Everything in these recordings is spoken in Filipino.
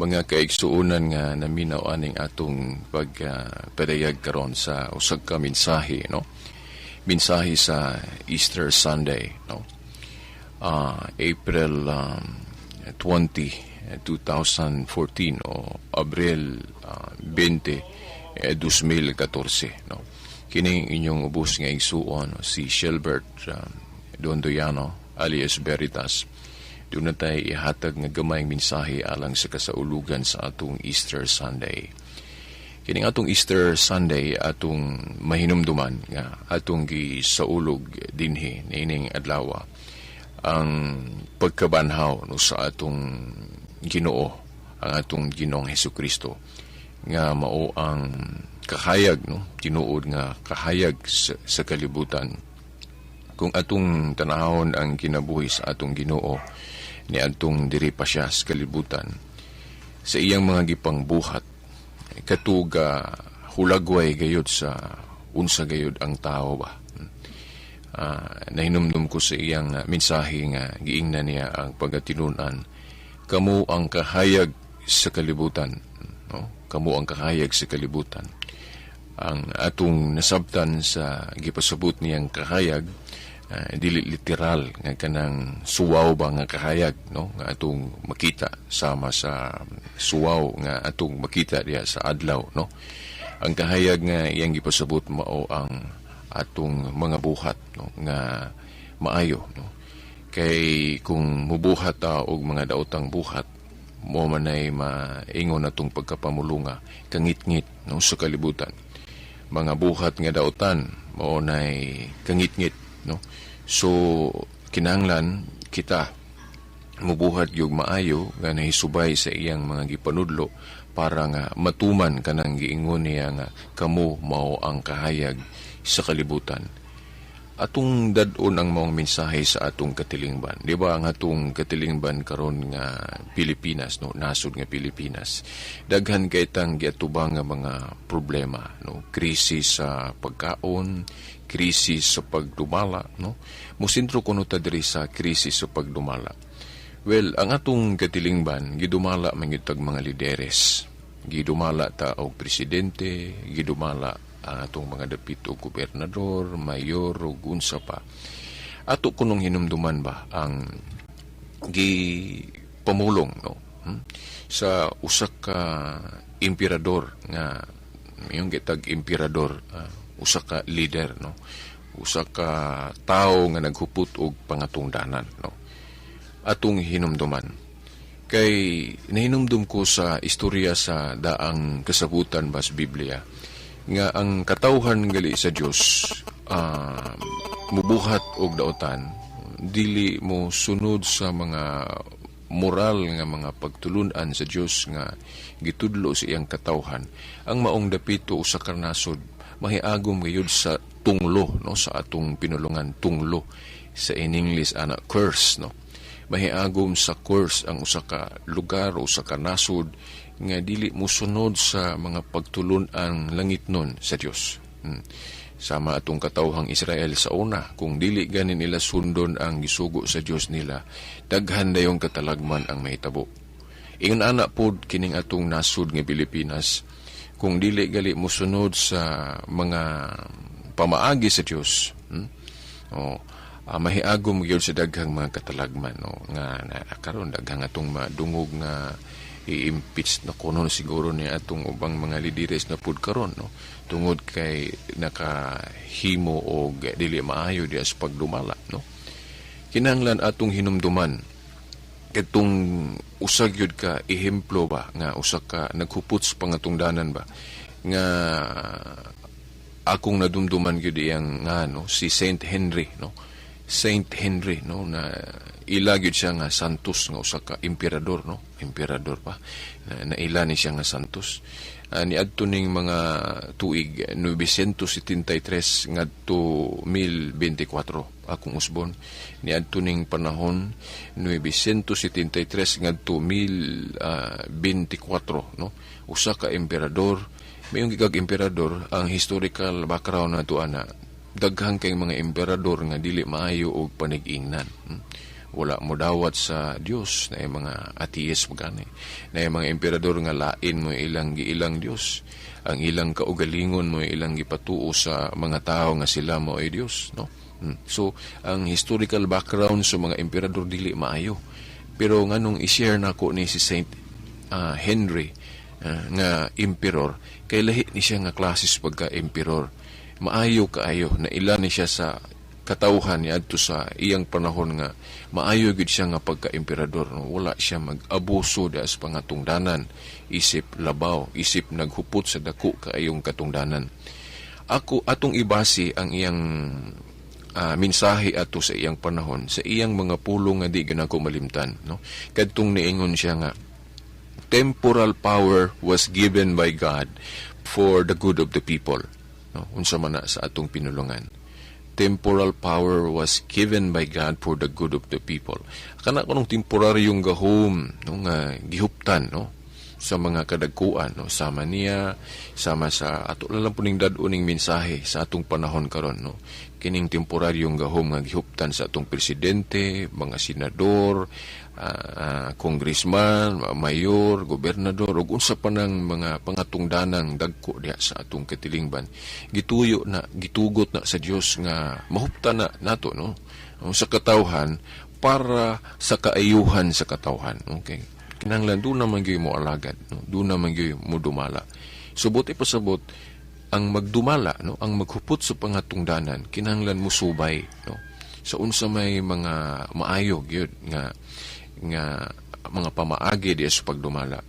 mga kaigsuunan nga naminaw aning atong pagpadayag karon sa usag ka mensahe no? Mensahe sa Easter Sunday no? Ah, April um, 20 2014 o Abril ah, 20 eh, 2014 no? Kining inyong ubos nga igsuon si Shelbert um, Dondoyano alias Veritas doon na tayo ihatag nga gamayng mensahe alang sa kasaulugan sa atong Easter Sunday. Kining atong Easter Sunday atong mahinumduman nga atong gisaulog dinhi niining adlaw ang pagkabanhaw no, sa atong Ginoo ang atong Ginoong Hesus Kristo nga mao ang kahayag no? Tinuod nga kahayag sa, sa kalibutan. Kung atong tanahon ang kinabuhi sa atong Ginoo ni atong diri pa siya sa kalibutan. Sa iyang mga gipang buhat katuga hulagway gayud sa unsa gayud ang tao ba? Uh, nahinumdum ko sa iyang uh, mensahe nga giingnan niya ang pagatinunan. Kamo ang kahayag sa kalibutan no? Kamo ang kahayag sa kalibutan. Ang atong nasabtan sa gipasabot niyang kahayag uh, literal nga kanang suwaw ba nga kahayag no? Nga atong makita sama sa suwaw nga atong makita diya sa adlaw no? Ang kahayag nga iyang gipasabot mao ang atong mga buhat no? Nga maayo no? Kay kung mubuhat ta og mga daotang buhat mo man ay maingon atong pagkapamulunga kangit-ngit no? Sa kalibutan. Mga buhat nga daotan mao nay kangit-ngit no? So kinahanglan kita mubuhat yung maayo nga nahisubay sa iyang mga gipanudlo para nga matuman kanang giingon niya nga kamo mao ang kahayag sa kalibutan atong dadon ang mga mensahe sa atong katilingban. Di ba ang atong katilingban karon nga Pilipinas no? Nasod nga Pilipinas. Daghan kay tang giatubang nga mga problema no? Krisis sa pagkaon krisis sa pagdumala no? Musintro kuno ta diri sa krisis sa pagdumala. Well ang atong katilingban gidumala man mga lideres. Gidumala ta og presidente gidumala ang atong mga dapit o gobernador, mayor o unsa pa. Ato kunong hinumduman ba ang gi pamulong no? Hmm? sa usak ka emperador nga yung gitag emperador uh, usa ka leader no? Usa ka tawo nga naghupot og pangatungdanan no? Atong hinumduman. Kay nahinumdum ko sa istorya sa daang kasabutan ba sa Biblia nga ang katawhan gali sa Dios uh, mubuhat og daotan. Dili mo sunod sa mga moral nga mga pagtulunan sa Dios nga gitudlo sa iyang katawhan. Ang maong dapito usa ka nasod mahiagom gayud sa tunglo no? Sa atong pinulungan tunglo sa in English ana curse no? Mahiagom sa curse ang usa ka lugar usa ka nasod nga dili musunod sa mga pagtulon ang langit nun sa Dios. Hmm. Sama atong katawhang Israel sa una, kung dili ganin nila sundon ang gisugo sa Dios nila, daghan dayong katalagman ang mahitabo. Ingon ana pod kining atong nasud nga Pilipinas, kung dili gali musunod sa mga pamaagi sa Dios. Hmm? Oh, uh, mahiagom gyud sa daghang mga katalagman no nga na, karon daghang atong madungog nga i-impeach na kuno siguro ni atong ubang mga lideres na pud karon no? Tungod kay nakahimo og dili maayo di as pagdumala no? Kinahanglan atong hinumduman katong usag yun ka ehemplo ba nga usa ka naghupot sa pangatungdanan ba? Nga akong nadumduman gyud iyang nga no? Si Saint Henry no? Saint Henry no? Na ilagyod siya nga santos nga usa ka emperador no? Emperador pa. Na, na ila ni siya nga santos. Uh, ni adto ning mga tuig 973 ngadto 1024 akong usbon. Ni adto ning panahon 973 ngadto 1024 no? Usa ka emperador mayong gigag emperador ang historical background na ana daghang kay mga emperador nga dili maayo og panigingnan hmm? Wala mo dawat sa Dios na mga atheist magani na mga emperador nga lain mo ilang giilang Dios ang ilang kaugalingon mo ilang gipatuo sa mga tao nga sila mo ay Dios no? Mm. so ang historical background sa mga emperador dili maayo. Pero nganong i-share nako ni si Saint ah, Henry ah, nga emperor kay lahi ni siya nga klases pagka emperor maayo kaayo na ila ni siya sa katawhan niya adto sa iyang panahon nga maayo gid siya nga pagka emperador no? wala siya mag-abuso da sa pangatungdanan isip labaw isip naghupot sa dako kaayong katungdanan ako atong ibasi ang iyang ah, mensahe ato sa iyang panahon sa iyang mga pulong nga di ganako malimtan no kadtong niingon siya nga temporal power was given by God for the good of the people. No? Unsa man sa atong pinulungan. Temporal power was given by God for the good of the people. Kana ko nung temporaryong gahom, no, nga gihuptan, no? sa mga kadagkuan no sama niya sama sa ato lang po ning daduning mensahe sa atong panahon karon no kining temporaryong gahom nga gihuptan sa atong presidente mga senador congressman mga mayor gobernador ug unsa pa nang mga pangatungdanang dagko diha sa atong katilingban. Gituyo na gitugot na sa Dios nga mahuptan na nato no? Sa katawhan para sa kaayuhan sa katawhan okay? Kinahanglan doon naman gyud mo alagad no? Doon naman gyud mo dumala. Subot ipasabot ang magdumala no? Ang maghupot sa pangatungdanan kinahanglan mo subay no? Sa unsa may mga maayo gyud nga nga mga pamaagi di sa pagdumala.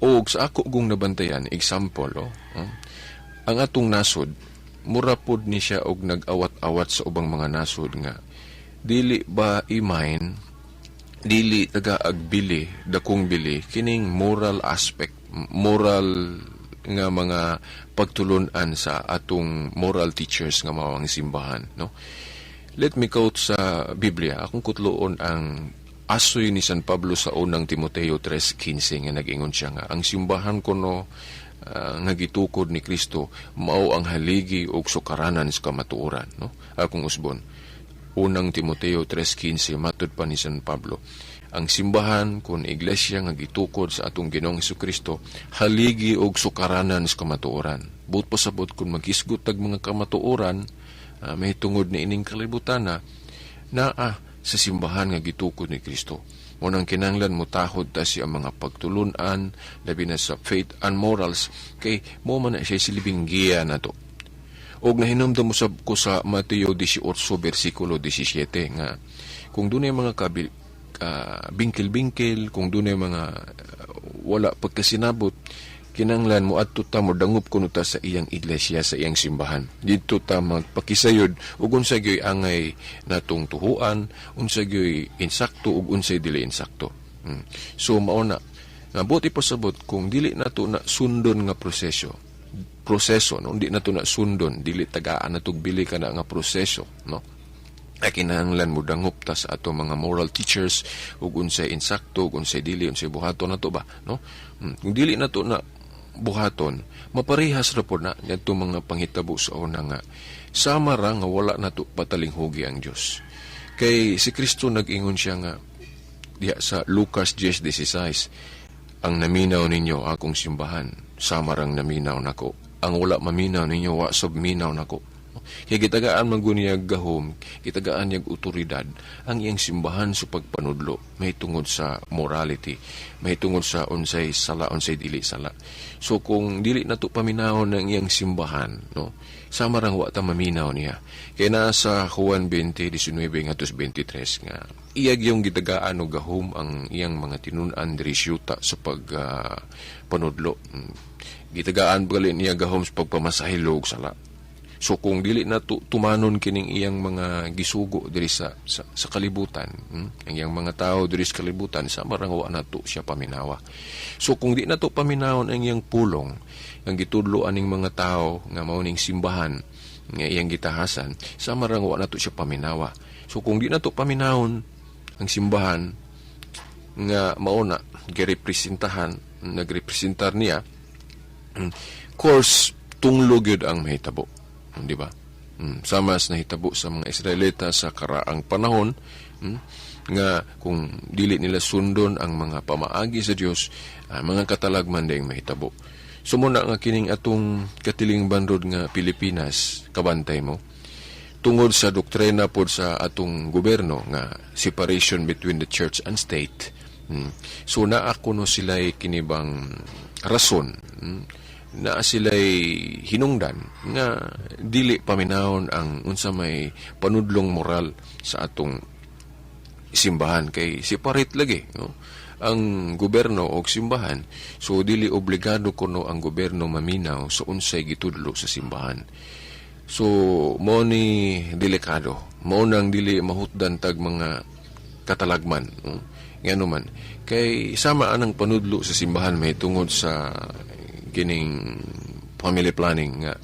O sa ako gong nabantayan example oh, oh, ang atong nasod mura pod ni siya og nag-awat-awat sa ubang mga nasod nga dili ba imain? Dili taga agbili dakong bili kining moral aspect moral nga mga pagtulunan sa atong moral teachers nga mawang simbahan no? Let me quote sa Biblia akong kutloon ang asoy ni San Pablo sa unang Timoteo 3:15 nga nag-ingon siya nga ang simbahan kuno ah, nga gitukod ni Kristo mao ang haligi og sukaranan sa kamatuoran no? Akong usbon unang Timoteo 3.15 matod pa ni San Pablo ang simbahan kun iglesia nga gitukod sa atong Ginoong Kristo haligi og sukaranan sa kamatuoran. But pasabot kun magisgot tag mga kamatuoran ah, may tungod ni ining kalibutan na naa sa simbahan nga gitukod ni Kristo. Unang kinanglan mo tahod ta siya mga pagtulunan, labi na sa faith and morals, kay mo man na siya silibing giya na to. Og nahinumdum mo sa, ko sa Mateo 18 versikulo 17 nga kung dunay mga kabil, ah, bingkil-bingkil, kung dunay mga ah, wala pagkasinabot, kinanglan mo at ta mo dangup kuno ta sa iyang iglesia sa iyang simbahan. Dito ta magpakisayod ug unsa gyoy angay natong tuhuan, unsa gyoy insakto ug unsay dili insakto. Hmm. So mao na nga buti pasabot kung dili nato na sundon nga proseso proseso no di na to na sundon dili tagaan na bili ka na nga proseso no ay kinahanglan mo dangup ta ato mga moral teachers ug unsay insakto ug unsay dili unsay buhaton na to ba no? Hmm, kung dili na to na buhaton maparehas ra po na ngadto mga panghitabo sa una nga sama ra nga wala na to patalinghugi ang Dios kay si Kristo nag-ingon siya nga diha sa Lucas 10:16 ang naminaw ninyo akong simbahan sama rang naminaw nako. Ang wala maminaw ninyo wa sob minaw nako kay gitagaan man gunyag gahom gitagaan yag otoridad ang iyang simbahan sa pagpanudlo may tungod sa morality may tungod sa unsay sala unsay dili sala. So kung dili nato paminawon ng iyang simbahan no sama rang wa ta maminaw niya. Kay naa sa Juan 20:19 ngadto 23 nga iyag yung gitagaan og gahom ang iyang mga tinun-an diri syuta sa pag ah, panudlo. Mm. gitagaan pala niya gahom sa pagpamasahilog sala So kung dili na tu- tumanon kining iyang mga gisugo diri sa sa, sa kalibutan, hmm? ang iyang mga tao diri sa kalibutan sa marangwa na to siya paminawa. So kung di na to paminawon ang iyang pulong, ang gitudloan ning mga tao nga mao ning simbahan nga iyang gitahasan, sa marangwa na to siya paminawa. So kung di na to paminawon ang simbahan nga mao na girepresentahan nagrepresentar niya mm, course tunglo gyud ang mahitabo di ba mm, sama sa nahitabo sa mga Israelita sa karaang panahon mm, nga kung dili nila sundon ang mga pamaagi sa Dios ah, mga katalagman dayong mahitabo sumuna nga kining atong katiling bandod nga Pilipinas kabantay mo tungod sa doktrina pod sa atong gobyerno nga separation between the church and state mm. so naa kuno sila'y kinibang rason mm, na sila'y hinungdan nga dili paminahon ang unsa may panudlong moral sa atong simbahan kay separate lagi no? ang gobyerno o simbahan so dili obligado kuno ang gobyerno maminaw sa unsay gitudlo sa simbahan so mo ni delikado mo nang dili mahutdan tag mga katalagman no? ngano man kay sama anang panudlo sa simbahan may tungod sa kining family planning nga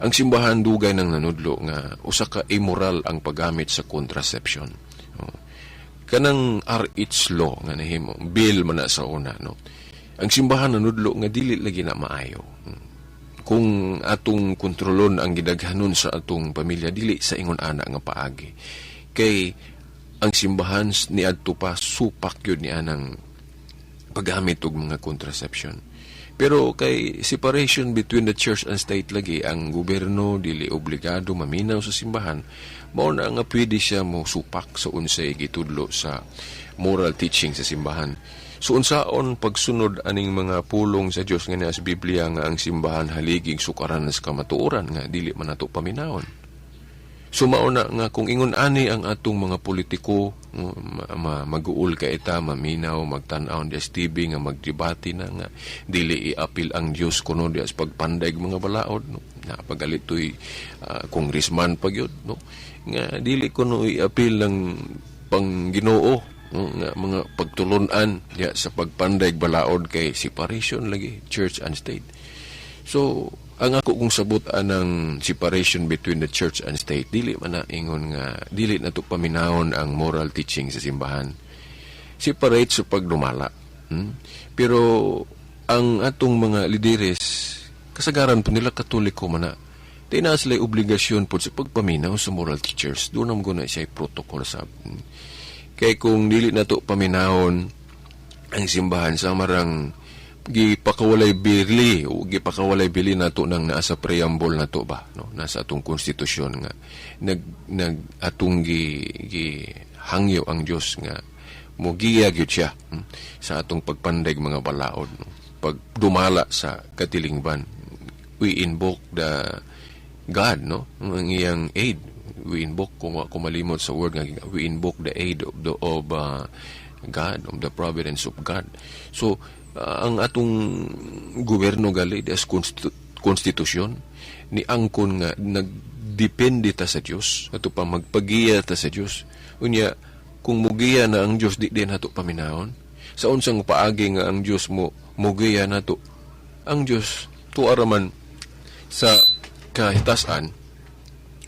ang simbahan dugay ng nanudlo nga usa ka immoral ang paggamit sa contraception. No? kanang RH law nga nahimo bill man na sa una no? Ang simbahan nanudlo nga dili lagi na maayo. Kung atong kontrolon ang gidaghanon sa atong pamilya dili sa ingon ana nga paagi. Kay ang simbahan ni adto pa supak yun ni anang paggamit og mga contraception pero kay separation between the church and state lagi ang gobyerno dili obligado maminaw sa simbahan. Mao na nga pwede siya mo supak sa unsay gitudlo sa moral teaching sa simbahan. So unsaon pagsunod aning mga pulong sa Dios nga sa Biblia nga ang simbahan haligig sukaran sa kamatuoran nga dili man nato paminawon so mao na nga kung ingon ani ang atong mga politiko ma, ma, mag-uul ka ita maminaw magtan-aw di TV nga magdebate na nga dili i-apil ang Dios kuno di sa pagpanday mga balaod no. Na pagalitoy uh, congressman pagyud no. Nga dili kuno i-apil lang pang Ginoo no, nga mga pagtulunan ya sa pagpanday balaod kay separation lagi church and state. So ang ako kung sabutan ng separation between the church and state dili man na ingon nga dili na to paminahon ang moral teaching sa simbahan separate sa pagdumala hmm? pero ang atong mga lideres kasagaran po nila katoliko man na di na sila obligasyon po sa pagpaminaw sa moral teachers doon naman ko na siya protocol sa hmm? kay kung dili na to paminahon ang simbahan sa marang gipakawalay bili o gipakawalay bili nato nang nasa preamble nato ba no? Nasa atong konstitusyon nga. Nag nag atong gi, gi hangyo ang Dios nga mugiya gyud siya hmm, sa atong pagpandag mga balaod no? Pag dumala sa katilingban we invoke the God no? Ang iyang aid we invoke kung ako malimot sa word nga we invoke the aid of the of uh, God of the providence of God. So ang atong gobyerno gali as konstitu- konstitusyon ni angkon nga nagdepende ta sa Dios ato pa magpagiya ta sa Dios unya kung mugiya na ang Dios di din nato paminahon sa unsang paagi nga ang Dios mo mugiya nato ang Dios tuara man sa kahitasan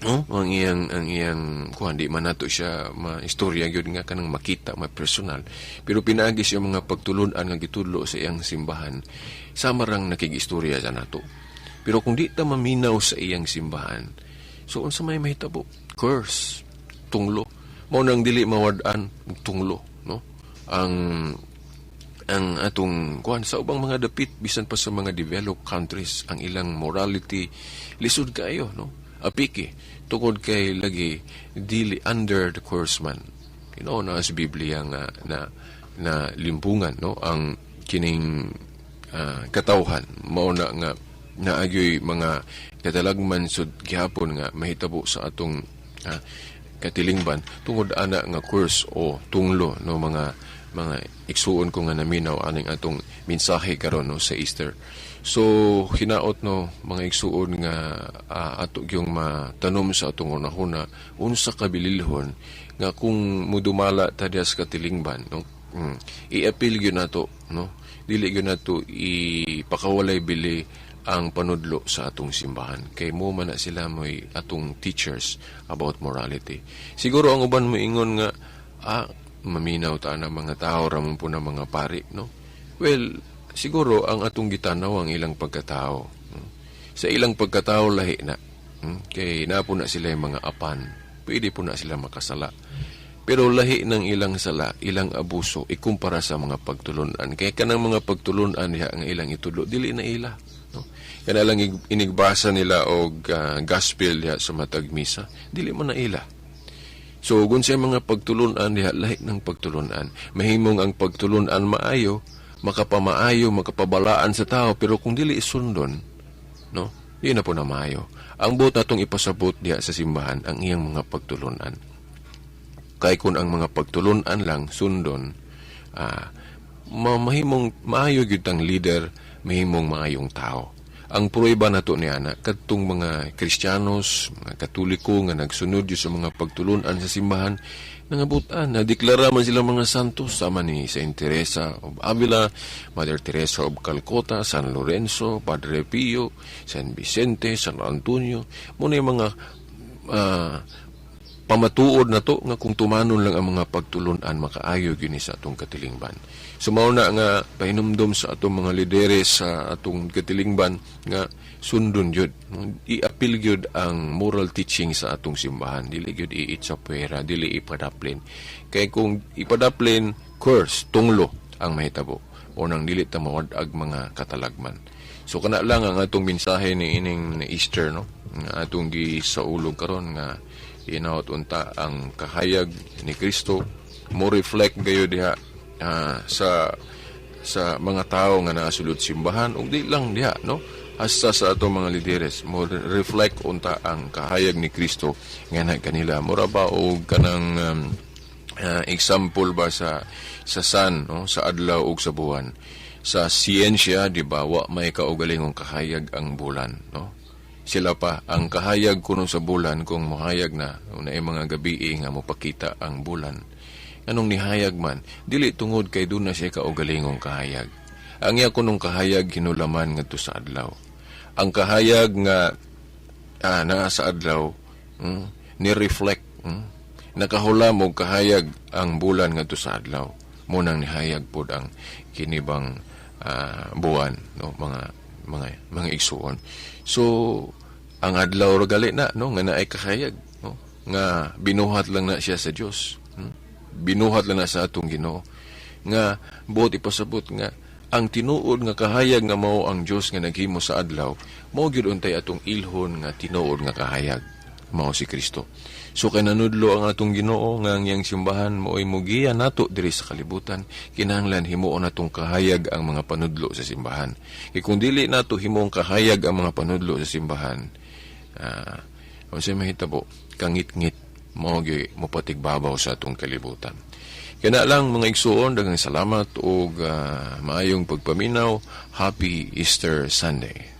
no? Ang iyang ang iyang kuan di man nato siya maistorya gyud nga kanang makita ma personal pero pinaagi siya mga pagtulunan nga gitudlo sa iyang simbahan. Sama rang nakigistorya sa nato. Pero kung di ta maminaw sa iyang simbahan so unsa may mahitabo? Curse. Tunglo. Mao nang dili mawad-an tunglo no? Ang ang atong kuan sa ubang mga dapit bisan pa sa mga developed countries ang ilang morality lisod kaayo no apiki tungod kay lagi dili under the course man. You know na sa Biblia nga na na limpungan no? Ang kining uh, katawhan. Mao na nga naagyoy mga katalagman sud gihapon nga mahitabo sa atong uh, katilingban tungod ana nga course o tunglo no? Mga mga igsuon ko nga naminaw aning atong mensahe karon no sa Easter So, hinaot no, mga igsuon nga uh, ato yung matanom sa atong unahuna, unsa kabililhon, nga kung mudumala tadyas katilingban, no, mm, i-appeal yun nato, no, dili yun nato ipakawalay bili ang panudlo sa atong simbahan. Kay mo man na sila mo'y atong teachers about morality. Siguro ang uban mo ingon nga, ah, maminaw ta na mga tao, ramon po na mga pari, no? Well, siguro ang atong gitanaw ang ilang pagkatao. Sa ilang pagkatao lahi na. Kay na po na sila yung mga apan. Pwede po na sila makasala. Pero lahi ng ilang sala, ilang abuso, ikumpara sa mga pagtulunan. Kaya kanang mga pagtulunan niya ang ilang itulo, dili na ila. No? Kaya lang ig- inigbasa nila og ah, gospel diha sa matag misa, dili mo na ila. So, kung sa mga pagtulunan diha, lahi ng pagtulunan. Mahimong ang pagtulunan maayo, makapamaayo, makapabalaan sa tao, pero kung dili isundon, no? Di na po na maayo. Ang buot natong ipasabot diha sa simbahan ang iyang mga pagtulunan. Kay kung ang mga pagtulunan lang sundon, ah, ma- mahimong maayo gyud ang leader, mahimong maayong tao. Ang prueba nato niya na kadtong mga Kristiyanos, mga Katoliko nga nagsunod sa mga pagtulunan sa simbahan, nangabutan, nadeklara man sila mga santos sama ni Saint Teresa of Avila, Mother Teresa of Calcutta, San Lorenzo, Padre Pio, San Vicente, San Antonio, muna yung mga ah, pamatuod na to nga kung tumanon lang ang mga pagtulunan makaayo gyud sa atong katilingban. Sumaw na nga pahinumdom sa atong mga lideres sa atong katilingban nga sundon gyud. I-apil gyud ang moral teaching sa atong simbahan. Dili gyud iit sa pwera, dili ipadaplin. Kay kung ipadaplin, curse, tunglo ang mahitabo. O nang dili ta mawadag mga katalagman. So kana lang ang atong mensahe ni ining Easter no. Nga atong gi sa ulog karon nga inaot unta ang kahayag ni Kristo. Mo reflect gayo diha ah, sa sa mga tao nga naasulod simbahan. Ug di lang diha no? Hasta sa ato mga lideres mo reflect unta ang kahayag ni Kristo nga na kanila. Mura ba og kanang um, ah, example ba sa sa sun no? Sa adlaw ug sa buwan? Sa siyensya di ba wa may kaugalingong kahayag ang bulan no sila pa ang kahayag kuno sa bulan kung mohayag na. Una mga gabi nga mopakita ang bulan. Anong nihayag man dili tungod kay doon na siya kaugalingong kahayag. Ang iya kunong kahayag hinulaman ngadto sa adlaw. Ang kahayag nga ah, naa sa adlaw mm, ni-reflect mm, nakahulam og kahayag ang bulan ngadto sa adlaw. Munang nihayag pod ang kinibang ah, buwan no mga mga mga igsuon. So ang adlaw ra gali na no nga naay kahayag no nga binuhat lang na siya sa Dios hmm? binuhat lang na sa atong Ginoo. Nga buot ipasabot nga ang tinuod nga kahayag nga mao ang Dios nga naghimo sa adlaw mao gyud untay atong ilhon nga tinuod nga kahayag mao si Kristo. So kay nanudlo ang atong Ginoo nga ang iyang simbahan mo'y mugiya nato diri sa kalibutan. Kinahanglan himuon natong kahayag ang mga panudlo sa simbahan. Kay kung dili nato himuong kahayag ang mga panudlo sa simbahan ah uh, sa mahitabo? Kangit-ngit mao gyud mopatigbabaw sa atong kalibutan. Kaya lang mga igsuon, dagang salamat o maayong pagpaminaw. Happy Easter Sunday.